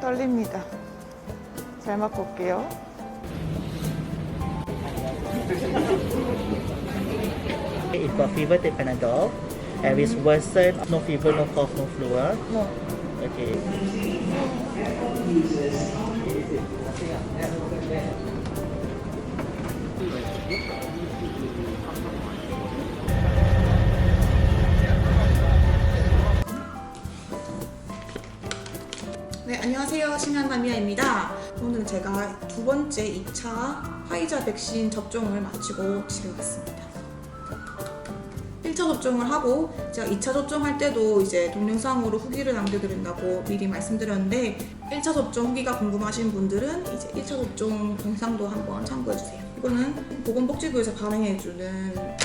떨립니다. 잘 맞고 올게요. If got fever, take Panadol. If it's worsen, no fever, no cough, no flu. ah? No. Okay. 안녕하세요. 신한남이아입니다. 오늘 제가 두 번째 2차 화이자 백신 접종을 마치고 집에 왔습니다. 1차 접종을 하고 제가 2차 접종할 때도 이제 동영상으로 후기를 남겨드린다고 미리 말씀드렸는데 1차 접종 후기가 궁금하신 분들은 이제 1차 접종 영상도 한번 참고해주세요. 이거는 보건복지부에서 발행해주는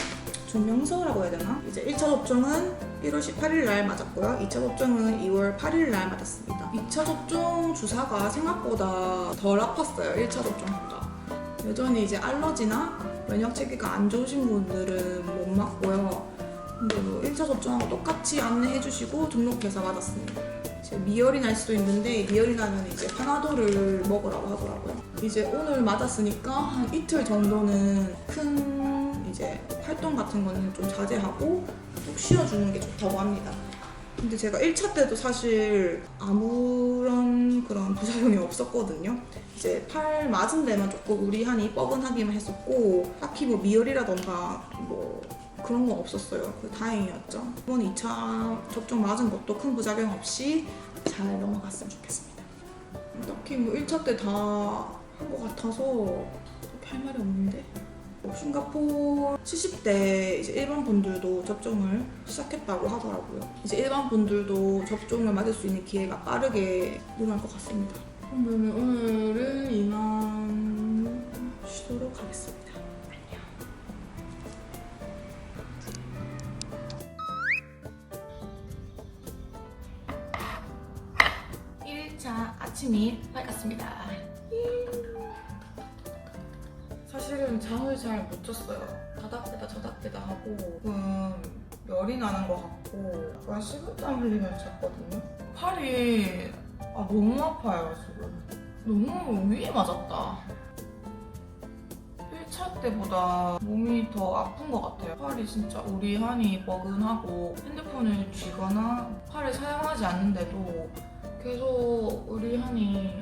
증명서라고 해야 되나? 이제 1차 접종은 1월 18일 날 맞았고요. 2차 접종은 2월 8일 날 맞았습니다. 2차 접종 주사가 생각보다 덜 아팠어요. 1차 접종보다. 여전히 이제 알러지나 면역 체계가 안 좋으신 분들은 못 맞고요. 근데 뭐 1차 접종하고 똑같이 안내해 주시고 등록해서 맞았습니다. 이제 미열이 날 수도 있는데 미열이 나면 이제 파나도를 먹으라고 하더라고요. 이제 오늘 맞았으니까 한 이틀 정도는 큰 이제 활동 같은 거는 좀 자제하고 쭉 쉬어주는 게 좋다고 합니다. 근데 제가 1차 때도 사실 아무런 그런 부작용이 없었거든요. 이제 팔 맞은 데만 조금 우리 한이 뻐근하기만 했었고 딱히 뭐 미열이라던가 뭐 그런 건 없었어요. 그 다행이었죠. 이번 2차 접종 맞은 것도 큰 부작용 없이 잘 넘어갔으면 좋겠습니다. 딱히 뭐 1차 때 다 한 것 같아서 할 말이 없는데 뭐 싱가포르 70대 이제 일반 분들도 접종을 시작했다고 하더라고요. 이제 일반 분들도 접종을 맞을 수 있는 기회가 빠르게 늘어날 것 같습니다. 그러면 오늘은 이만 쉬도록 하겠습니다. 아침이 밝았습니다. 사실은 잠을 잘 못 잤어요. 다닥대다 저닥대다 하고 조금 열이 나는 것 같고 약간 식은땀 흘리면서 잤거든요. 팔이 아, 너무 아파요 지금. 너무 위에 맞았다. 1차 때보다 몸이 더 아픈 것 같아요. 팔이 진짜 우리 한이 뻐근하고 핸드폰을 쥐거나 팔을 사용하지 않는데도 계속 우리 한이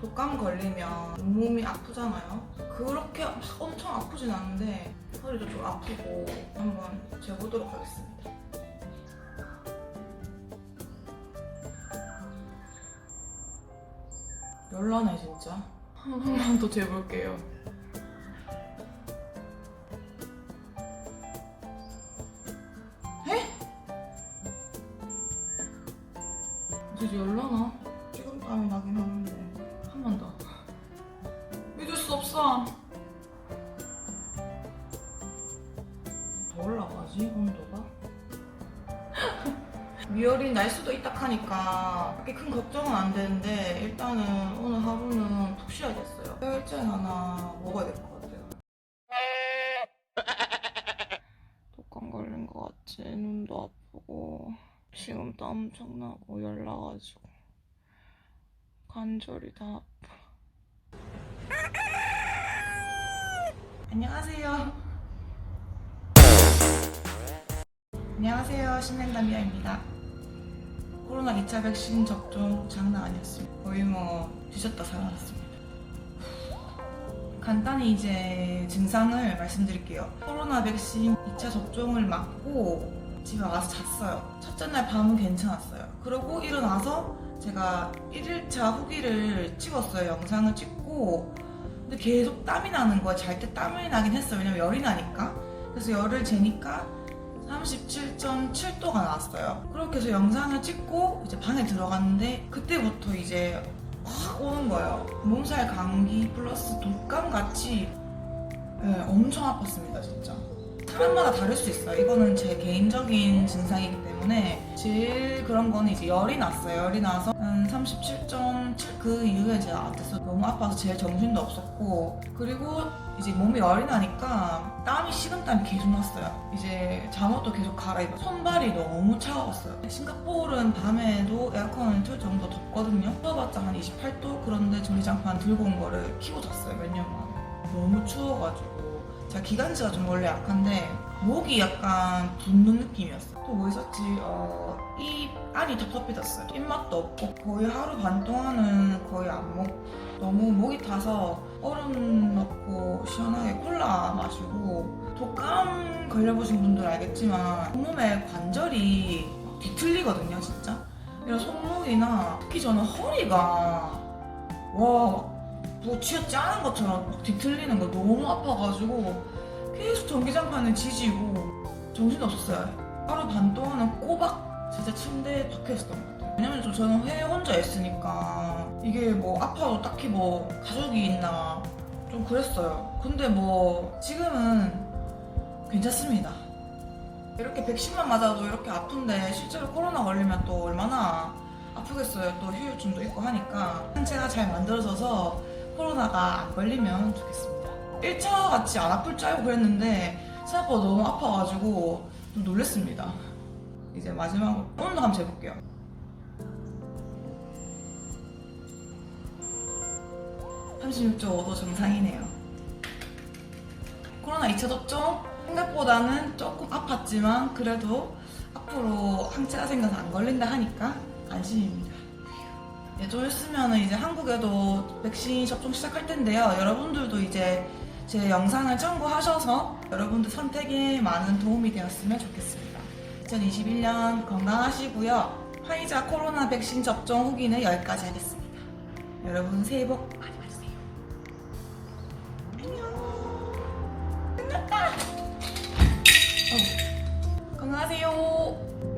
독감 걸리면 몸이 아프잖아요. 그렇게 막 엄청 아프진 않은데 허리도 좀 아프고 한번 재보도록 하겠습니다. 열나네 진짜. 한 번만 더 재볼게요. 에? 이제 열나나? 지금 땀이 나긴 하는데 한 번 더. 믿을 수 없어. 더 올라가지 온도가? 미열이 날 수도 있다 하니까 그렇게 큰 걱정은 안 되는데 일단은 오늘 하루는 푹 쉬어야겠어요. 혈증 하나 먹어야 될 것 같아요. 독감 걸린 것 같지? 눈도 아프고 식은땀 엄청 나고 열 나가지고 관절이 다 아파. 안녕하세요. 안녕하세요. 신냉담이아입니다. 코로나 2차 백신 접종 장난 아니었습니다. 거의 뭐 뒤졌다 살아났습니다. 간단히 이제 증상을 말씀드릴게요. 코로나 백신 2차 접종을 맞고 집에 와서 잤어요. 첫째 날 밤은 괜찮았어요. 그러고 일어나서 제가 1일차 후기를 찍었어요. 영상을 찍고 근데 계속 땀이 나는 거야. 잘 때 땀이 나긴 했어요. 왜냐면 열이 나니까. 그래서 열을 재니까 37.7도가 나왔어요. 그렇게 해서 영상을 찍고 이제 방에 들어갔는데 그때부터 이제 확 오는 거예요. 몸살 감기 플러스 독감 같이 네, 엄청 아팠습니다, 진짜. 사람마다 다를 수 있어요. 이거는 제 개인적인 증상이기 때문에. 제일 그런 거는 이제 열이 났어요. 열이 나서 한 37.7 그 이후에 제가 안 됐어요. 너무 아파서 제일 정신도 없었고 그리고 이제 몸이 열이 나니까 땀이 식은땀이 계속 났어요. 이제 잠옷도 계속 갈아입어 손발이 너무 차가웠어요. 싱가포르는 밤에도 에어컨을 틀 정도 덥거든요. 추워봤자 한 28도 그런데 전기장판 들고 온 거를 키고 잤어요 몇 년 만에. 너무 추워가지고 제가 기관지가 좀 원래 약한데 목이 약간 붓는 느낌이었어요. 또뭐 있었지? 어, 입 안이 텁텁해졌어요. 입맛도 없고 거의 하루 반 동안은 거의 안 먹. 너무 목이 타서 얼음 넣고 시원하게 콜라 마시고 독감 걸려보신 분들 알겠지만 온몸에 관절이 뒤틀리거든요, 진짜. 이런 손목이나 특히 저는 허리가 와. 뭐 쥐어 짜는 것처럼 막 뒤틀리는 거 너무 아파가지고 계속 전기장판을 지지고 정신 없었어요. 하루 반 동안은 꼬박 진짜 침대에 박혀 있었던 것 같아요. 왜냐면 좀 저는 회에 혼자 있으니까 이게 뭐 아파도 딱히 뭐 가족이 있나 좀 그랬어요. 근데 뭐 지금은 괜찮습니다. 이렇게 백신만 맞아도 이렇게 아픈데 실제로 코로나 걸리면 또 얼마나 아프겠어요. 또 휴유증도 있고 하니까 상체가 잘 만들어져서 코로나가 안 걸리면 좋겠습니다. 1차 같이 안 아플 줄 알고 그랬는데 생각보다 너무 아파가지고 좀 놀랬습니다. 이제 마지막으로 온도 한번 재볼게요. (36.5도) 정상이네요. 코로나 2차 접종 생각보다는 조금 아팠지만 그래도 앞으로 항체가 생겨서 안 걸린다 하니까 안심입니다. 네, 좀 있으면 이제 한국에도 백신 접종 시작할 텐데요. 여러분들도 이제 제 영상을 참고하셔서 여러분들 선택에 많은 도움이 되었으면 좋겠습니다. 2021년 건강하시고요. 화이자 코로나 백신 접종 후기는 여기까지 하겠습니다. 여러분 새해 복 많이 받으세요. 안녕. 끝났다. 어. 건강하세요.